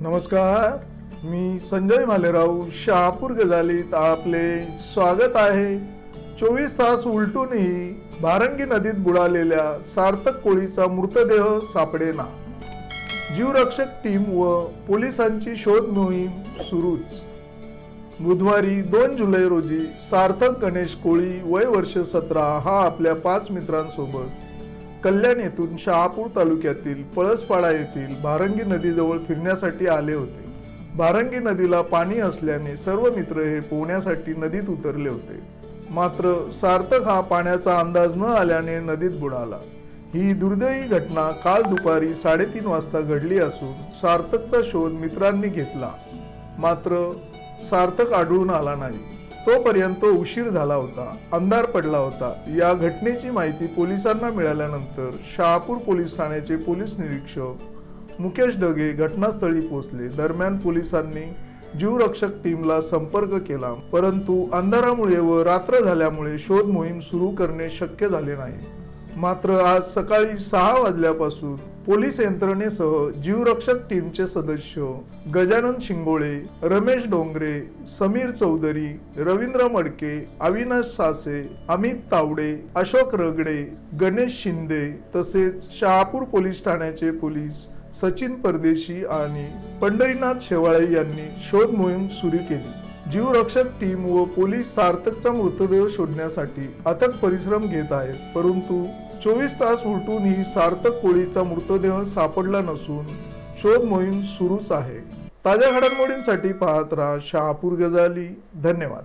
नमस्कार मी संजय मालेराव शहापूर गजालीत आपले स्वागत आहे. चोवीस तास उलटूनही भारंगी नदीत बुडालेल्या सार्थक कोळीचा मृतदेह सापडेना. जीवरक्षक टीम व पोलिसांची शोध मोहीम सुरूच. बुधवारी दोन जुलै रोजी सार्थक गणेश कोळी वय वर्ष सतरा हा आपल्या पाच मित्रांसोबत कल्याण येथून शहापूर तालुक्यातील पळसपाडा येथील भारंगी नदीजवळ फिरण्यासाठी आले होते. भारंगी नदीला पाणी असल्याने सर्व मित्र हे पोहण्यासाठी नदीत उतरले होते. मात्र सार्थक हा पाण्याचा अंदाज न आल्याने नदीत बुडाला. ही दुर्दैवी घटना काल दुपारी साडेतीन वाजता घडली असून सार्थकचा शोध मित्रांनी घेतला. मात्र सार्थक आढळून आला नाही. तोपर्यंत उशीर झाला होता अंधार पडला होता. या घटनेची माहिती पोलिसांना मिळाल्यानंतर शहापूर पोलीस ठाण्याचे पोलीस निरीक्षक मुकेश डगे घटनास्थळी पोहोचले. दरम्यान पोलिसांनी जीवरक्षक टीमला संपर्क केला परंतु अंधारामुळे व रात्र झाल्यामुळे शोध मोहीम सुरू करणे शक्य झाले नाही. मात्र आज सकाळी सहा वाजल्यापासून पोलीस यंत्रणेसह जीवरक्षक टीमचे सदस्य गजानन शिंगोळे रमेश डोंगरे समीर चौधरी रवींद्र मडके अविनाश सासे अमित तावडे अशोक रगडे गणेश शिंदे तसेच शहापूर पोलीस ठाण्याचे पोलीस सचिन परदेशी आणि पंढरीनाथ शेवाळे यांनी शोध मोहीम सुरू केली. जीवरक्षक टीम व पोलीस सार्थकचा मृतदेह शोधण्यासाठी अथक परिश्रम घेत आहेत परंतु चोवीस तास उलटूनही सार्थक कोळीचा मृतदेह सापडला नसून शोध मोहीम सुरूच आहे. ताज्या घडामोडींसाठी पाहत राहा शहापूर गजाली. धन्यवाद.